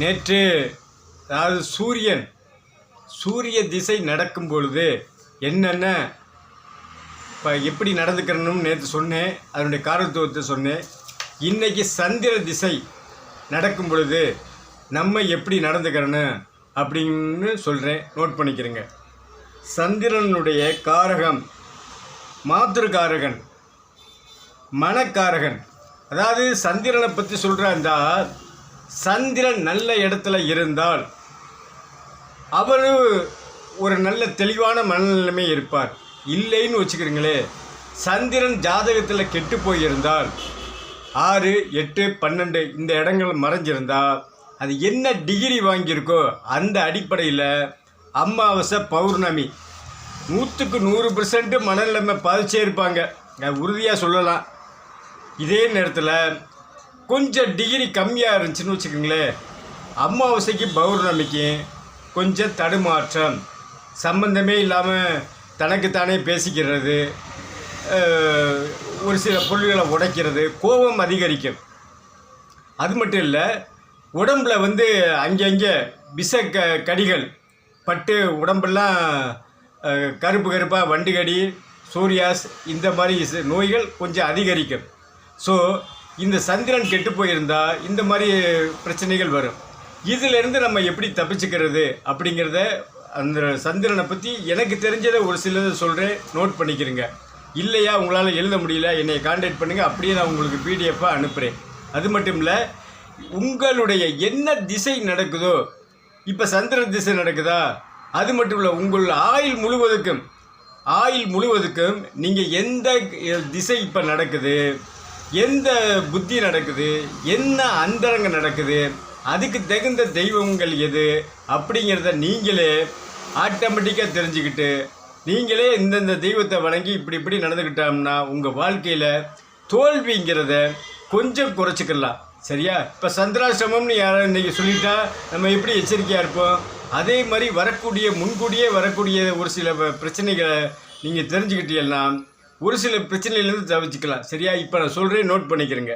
நேற்று அதாவது சூரியன் சூரிய திசை நடக்கும் பொழுது என்னென்ன இப்போ எப்படி நடந்துக்கிறணும்னு நேற்று சொன்னேன் அதனுடைய காரத்துவத்தை சொன்னேன். இன்றைக்கி சந்திர திசை நடக்கும் பொழுது நம்ம எப்படி நடந்துக்கிறணும் அப்படின்னு சொல்கிறேன் நோட் பண்ணிக்கிறேங்க. சந்திரனுடைய காரகம் மாத்திருக்காரகன் மனக்காரகன். அதாவது சந்திரனை பற்றி சொல்கிறாந்தா சந்திரன் நல்ல இடத்துல இருந்தால் அவர் ஒரு நல்ல தெளிவான மனநிலைமை இருப்பார். இல்லைன்னு வச்சுக்கிறீங்களே சந்திரன் ஜாதகத்தில் கெட்டு போயிருந்தால் ஆறு எட்டு பன்னெண்டு இந்த இடங்கள் மறைஞ்சிருந்தா அது என்ன டிகிரி வாங்கியிருக்கோ அந்த அடிப்படையில் அமாவாசை பௌர்ணமி நூற்றுக்கு நூறு பர்சன்ட்டு மனநிலைமை பாதிச்சே இருப்பாங்க. உறுதியாக சொல்லலாம். இதே நேரத்தில் கொஞ்சம் டிகிரி கம்மியாக இருந்துச்சுன்னு வச்சுக்கோங்களேன். அமாவாசைக்கு பௌர்ணமிக்கு கொஞ்சம் தடுமாற்றம். சம்பந்தமே இல்லாமல் தனக்குத்தானே பேசிக்கிறது ஒரு சில பொருள்களை உடைக்கிறது கோபம் அதிகரிக்கும். அது மட்டும் இல்லை உடம்புல வந்து அங்கங்கே விஷ க கடிகள் பட்டு உடம்பெல்லாம் கருப்பு கருப்பாக வண்டு கடி சூரியாஸ் இந்த மாதிரி நோய்கள் கொஞ்சம் அதிகரிக்கும். ஸோ இந்த சந்திரன் கெட்டு போயிருந்தா இந்த மாதிரி பிரச்சனைகள் வரும். இதிலிருந்து நம்ம எப்படி தப்பிச்சுக்கிறது அப்படிங்கிறத அந்த சந்திரனை பற்றி எனக்கு தெரிஞ்சதை ஒரு சிலதை சொல்கிறேன் நோட் பண்ணிக்கிறேங்க. இல்லையா? உங்களால் எழுத முடியல. என்னை காண்டாக்ட் பண்ணுங்கள் அப்படியே நான் உங்களுக்கு பிடிஎஃபாக அனுப்புகிறேன் அது மட்டும் இல்லை உங்களுடைய என்ன திசை நடக்குதோ இப்போ சந்திர திசை நடக்குதா? அது மட்டும் இல்லை உங்கள் ஆயில் முழுவதுக்கும் ஆயில் முழுவதுக்கும் நீங்கள் எந்த திசை இப்போ நடக்குது? எந்த புத்தி நடக்குது? என்ன அந்தரங்க நடக்குது? அதுக்கு தகுந்த தெய்வங்கள் எது? அப்படிங்கிறத நீங்களே ஆட்டோமேட்டிக்காக தெரிஞ்சுக்கிட்டு நீங்களே இந்தந்த தெய்வத்தை வணங்கி இப்படி இப்படி நடந்துக்கிட்டோம்னா உங்கள் வாழ்க்கையில் தோல்விங்கிறத கொஞ்சம் குறைச்சிக்கலாம். சரியா? இப்போ சந்திராசிரமம்னு யாரும் இன்றைக்கி சொல்லிட்டா நம்ம எப்படி எச்சரிக்கையாக இருப்போம்? அதே மாதிரி வரக்கூடிய முன்கூடியே வரக்கூடிய ஒரு சில பிரச்சனைகளை நீங்கள் தெரிஞ்சுக்கிட்டீங்கன்னா ஒரு சில பிரச்சனையிலேருந்து தவிச்சுக்கலாம். சரியா? இப்போ நான் சொல்கிறேன் நோட் பண்ணிக்கிறேங்க.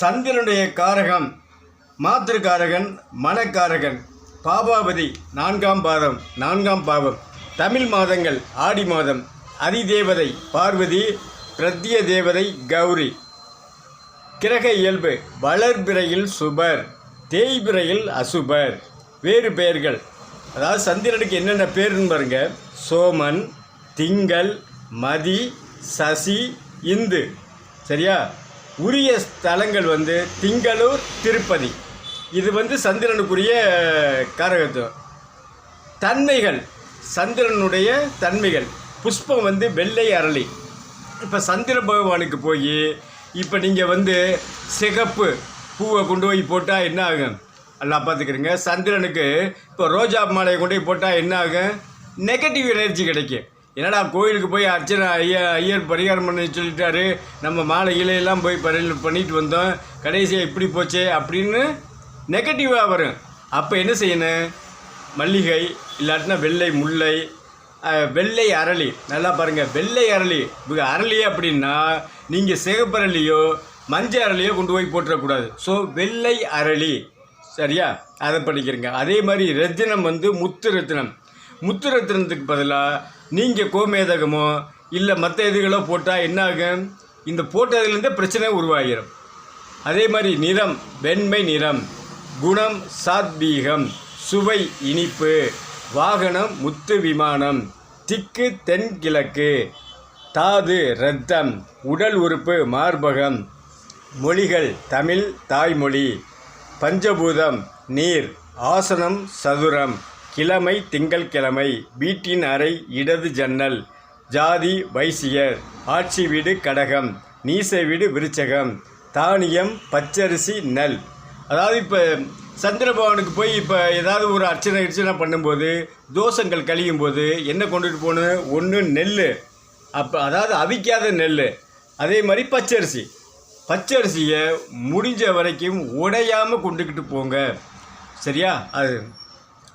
சந்திரனுடைய காரகம் மாத்திருக்காரகன் மனக்காரகன் பாபாபதி நான்காம் பாதம் நான்காம் பாவம் தமிழ் மாதங்கள் ஆடி மாதம் அதிதேவதை பார்வதி பிரத்ய தேவதை கௌரி. கிரக இயல்பு வளர்பிறையில் சுபர் தேய்பிறையில் அசுபர். வேறு பெயர்கள். அதாவது சந்திரனுக்கு என்னென்ன பேருன்னு பாருங்க. சோமன் திங்கள் மதி சசி இந்து. சரியா? உரிய ஸ்தலங்கள் வந்து திங்களூர் திருப்பதி. இது வந்து சந்திரனுக்குரிய காரகத்துவம். தன்மைகள். சந்திரனுடைய தன்மைகள். புஷ்பம் வந்து வெள்ளை அரளி. இப்போ சந்திர பகவானுக்கு போய் இப்போ நீங்கள் வந்து சிகப்பு பூவை கொண்டு போய் போட்டால் என்ன ஆகும்? எல்லாம் பார்த்துக்கிறீங்க. சந்திரனுக்கு இப்போ ரோஜா மாலையை கொண்டு போய் போட்டால் என்ன ஆகும்? நெகட்டிவ் எனர்ஜி கிடைக்கும். என்னடா கோயிலுக்கு போய் அர்ச்சனை ஐயா ஐயர் பரிகாரம் பண்ணி சொல்லிட்டாரு? நம்ம மாலை இலையெல்லாம் போய் பரி பண்ணிட்டு வந்தோம். கடைசியாக இப்படி போச்சே அப்படின்னு நெகட்டிவாக வரும். அப்போ என்ன செய்யணும்? மல்லிகை இல்லாட்டினா வெள்ளை முல்லை வெள்ளை அரளி. நல்லா பாருங்கள் வெள்ளை அரளி. இப்போ அரளி அப்படின்னா நீங்கள் சிகப்பரளியோ மஞ்சள் அரளியோ கொண்டு போய் போட்டுறக்கூடாது. ஸோ வெள்ளை அரளி. சரியா? அதை படிக்கிறீங்க. அதே மாதிரி ரத்தினம் வந்து முத்து ரத்தினம். முத்து ரத்தினத்துக்கு பதிலாக நீங்கள் கோமேதகமோ இல்லை மற்ற இதுகளோ போட்டால் என்ன ஆகும் இந்த போட்டதுலேருந்தே பிரச்சனை உருவாகிடும் அதே மாதிரி நிறம் வெண்மை நிறம் குணம் சாத்வீகம் சுவை இனிப்பு வாகனம் முத்து விமானம் திக்கு தென்கிழக்கு தாது இரத்தம் உடல் உறுப்பு மார்பகம் மொழிகள் தமிழ் தாய்மொழி பஞ்சபூதம் நீர் ஆசனம் சதுரம் கிழமை திங்கள்கிழமை வீட்டின் அறை இடது ஜன்னல். ஜாதி வைசியர். ஆட்சி வீடு கடகம். நீச வீடு விருச்சகம். தானியம் பச்சரிசி நெல். அதாவது இப்போ சந்திரபவனுக்கு போய் இப்போ ஏதாவது ஒரு அர்ச்சனை அர்ச்சனை பண்ணும்போது தோஷங்கள் கழியும் போது என்ன கொண்டுட்டு போகணும்? ஒன்று நெல் அப்போ அதாவது அவிக்காத நெல் அதே மாதிரி பச்சரிசி. பச்சரிசியை முடிஞ்ச வரைக்கும் உடையாமல் கொண்டுக்கிட்டு போங்க. சரியா? அது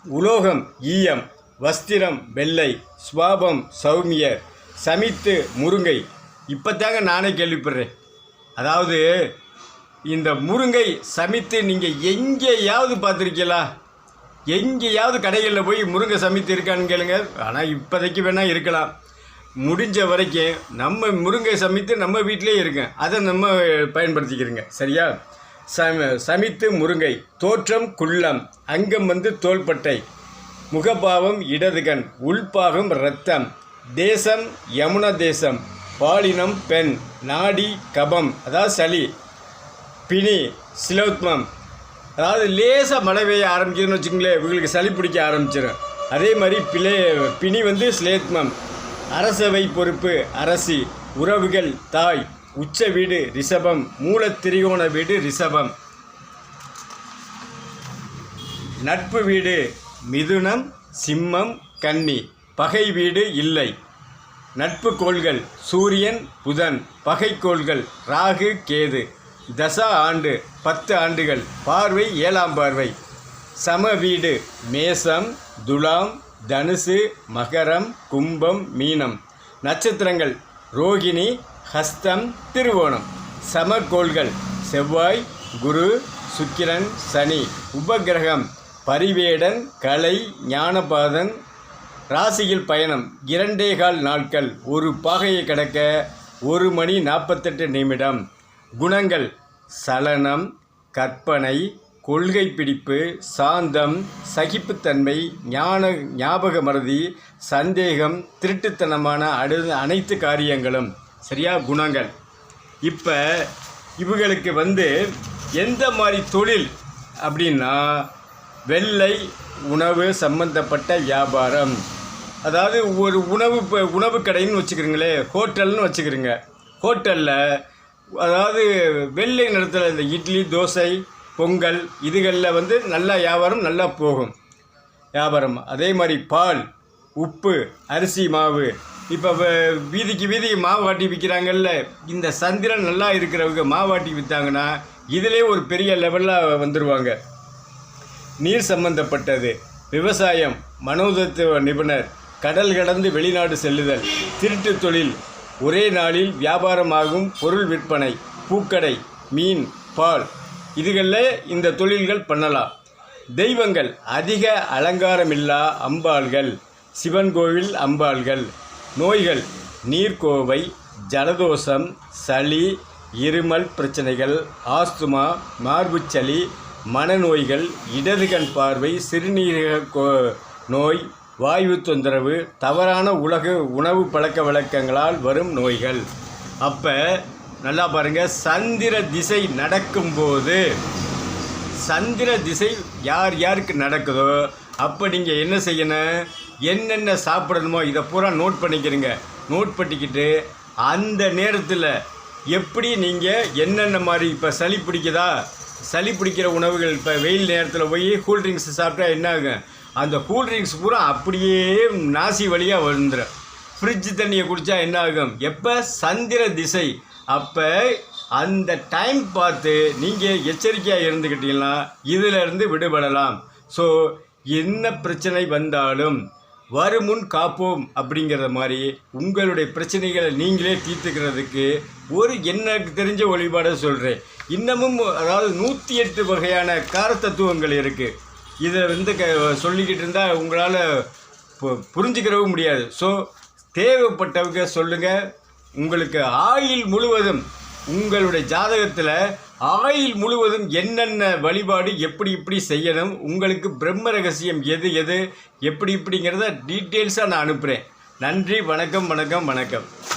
உலோகம் ஈயம் வஸ்திரம் வெள்ளை சுவாபம் சௌமியர் சமித்து முருங்கை. இப்போத்தாங்க நானே கேள்விப்படுறேன். அதாவது இந்த முருங்கை சமைத்து நீங்கள் எங்கேயாவது பார்த்துருக்கீங்களா? எங்கேயாவது கடைகளில் போய் முருங்கை சமைத்து இருக்கான்னு கேளுங்க. ஆனால் இப்போதைக்கு வேணால் இருக்கலாம். முடிஞ்ச வரைக்கும் நம்ம முருங்கை சமைத்து நம்ம வீட்டிலே இருக்கேன் அதை நம்ம பயன்படுத்திக்கிறோங்க. சரியா? சம சமித்து முருங்கை தோற்றம் குள்ளம் அங்கம் வந்து தோள்பட்டை முகபாவம் இடதுகன் உள்பாகம் இரத்தம் தேசம் யமுன தேசம் பாலினம் பெண் நாடி கபம் அதாவது சளி பிணி சிலோத்மம். அதாவது லேசாக மழை பெய்ய ஆரம்பிக்குதுன்னு வச்சுங்களேன் இவங்களுக்கு சளி பிடிக்க ஆரம்பிச்சிடும் அதே மாதிரி பிளே பிணி வந்து ஸ்லேத்மம் அரசவை பொறுப்பு அரசி உறவுகள் தாய். உச்ச வீடு ரிஷபம் மூலத்திரிகோண வீடு ரிஷபம். நட்பு வீடு மிதுனம் சிம்மம் கன்னி. பகை வீடு இல்லை. நட்பு கோள்கள் சூரியன் புதன். பகை கோள்கள் ராகு கேது. தசா ஆண்டு பத்து ஆண்டுகள். பார்வை ஏழாம் பார்வை. சம வீடு மேசம் துலாம் தனுசு மகரம் கும்பம் மீனம். நட்சத்திரங்கள் ரோகிணி ஹஸ்தம் திருவோணம். சமகோள்கள் செவ்வாய் குரு சுக்கிரன் சனி. உபகிரகம் பரிவேடன் கலை ஞானபாதன் ராசியில் பயணம். இரண்டே கால் நாட்கள் ஒரு பாகையை கடக்க ஒரு மணி நாற்பத்தெட்டு நிமிடம். குணங்கள் சலனம் கற்பனை கொள்கை பிடிப்பு சாந்தம் சகிப்புத்தன்மை ஞான ஞாபக மறதி சந்தேகம் திருட்டுத்தனமான அடு அனைத்து காரியங்களும். சரியா? குணங்கள். இப்போ இவங்களுக்கு வந்து எந்த மாதிரி தொழில் அப்படின்னா வெள்ளை உணவு சம்பந்தப்பட்ட வியாபாரம். அதாவது ஒரு உணவு இப்போ உணவு கடைன்னு வச்சுக்கிறீங்களே ஹோட்டல்னு வச்சுக்கிறீங்க. ஹோட்டலில் அதாவது வெள்ளை நிறத்தில் இந்த இட்லி தோசை பொங்கல் இதுகளில் வந்து நல்லா வியாபாரம் நல்லா போகும். வியாபாரம். அதே மாதிரி பால் உப்பு அரிசி மாவு. இப்போ வீதிக்கு வீதிக்கு மாவாட்டி விற்கிறாங்கல்ல இந்த சந்திரன் நல்லா இருக்கிறவங்க மாவாட்டி விற்றாங்கன்னா இதிலே ஒரு பெரிய லெவலில் வந்துடுவாங்க நீர் சம்பந்தப்பட்டது விவசாயம் மனோதத்துவ நிபுணர் கடல் கடந்து வெளிநாடு செல்லுதல் திருட்டு தொழில் ஒரே நாளில் வியாபாரமாகும் பொருள் விற்பனை பூக்கடை மீன் பால் இதுகளில் இந்த தொழில்கள் பண்ணலாம். தெய்வங்கள் அதிக அலங்காரமில்லா அம்பாள்கள் சிவன் கோவில் அம்பாள்கள். நோய்கள் நீர்க்கோவை ஜலதோஷம் சளி இருமல் பிரச்சனைகள் ஆஸ்துமா மார்புச்சளி மனநோய்கள் இடது கண் பார்வை சிறுநீரக கோ- நோய் வாயு தொந்தரவு தவறான உலக உணவு பழக்க வழக்கங்களால் வரும் நோய்கள். அப்போ நல்லா பாருங்க சந்திர திசை நடக்கும்போது சந்திர திசை யார் யாருக்கு நடக்குதோ அப்போ நீங்கள் என்ன செய்யணும்? என்னென்ன சாப்பிடணுமோ இதை பூரா நோட் பண்ணிக்கிறீங்க. நோட் பண்ணிக்கிட்டு அந்த நேரத்தில் எப்படி நீங்கள் என்னென்ன மாதிரி இப்போ சளி பிடிக்குதா? சளி பிடிக்கிற உணவுகள் இப்போ வெயில் நேரத்தில் போய் கூல்ட்ரிங்க்ஸ் சாப்பிட்டா என்ன ஆகும்? அந்த கூல்ட்ரிங்க்ஸ் பூரா அப்படியே நாசி வழியாக வந்துடும் ஃப்ரிட்ஜ் தண்ணியை குடித்தா என்ன ஆகும்? எப்போ? சந்திர திசை. அப்போ அந்த டைம் பார்த்து நீங்கள் எச்சரிக்கையாக இருந்துக்கிட்டீங்கன்னா இதிலிருந்து விடுபடலாம். ஸோ என்ன பிரச்சனை வந்தாலும் வருமுன் காப்போம் அப்படிங்கிற மாதிரி உங்களுடைய பிரச்சனைகளை நீங்களே தீர்த்துக்கிறதுக்கு ஒரு எனக்கு தெரிஞ்ச வழிபாடை சொல்கிறேன் இன்னமும் அதாவது நூற்றி எட்டு வகையான காரத்தத்துவங்கள் இருக்குது இதை வந்து க சொல்லிக்கிட்டு இருந்தால் உங்களால் பு- புரிஞ்சுக்கிறவும் முடியாது. ஸோ தேவைப்பட்டவங்க சொல்லுங்கள் உங்களுக்கு ஆயுள் முழுவதும் உங்களுடைய ஜாதகத்தில் ஆயில் முழுவதும் என்னென்ன வழிபாடு எப்படி இப்படி செய்யணும் உங்களுக்கு பிரம்ம ரகசியம் எது எது எப்படி இப்படிங்கிறத டீட்டெயில்ஸாக நான் அனுப்புகிறேன் நன்றி வணக்கம் வணக்கம் வணக்கம்.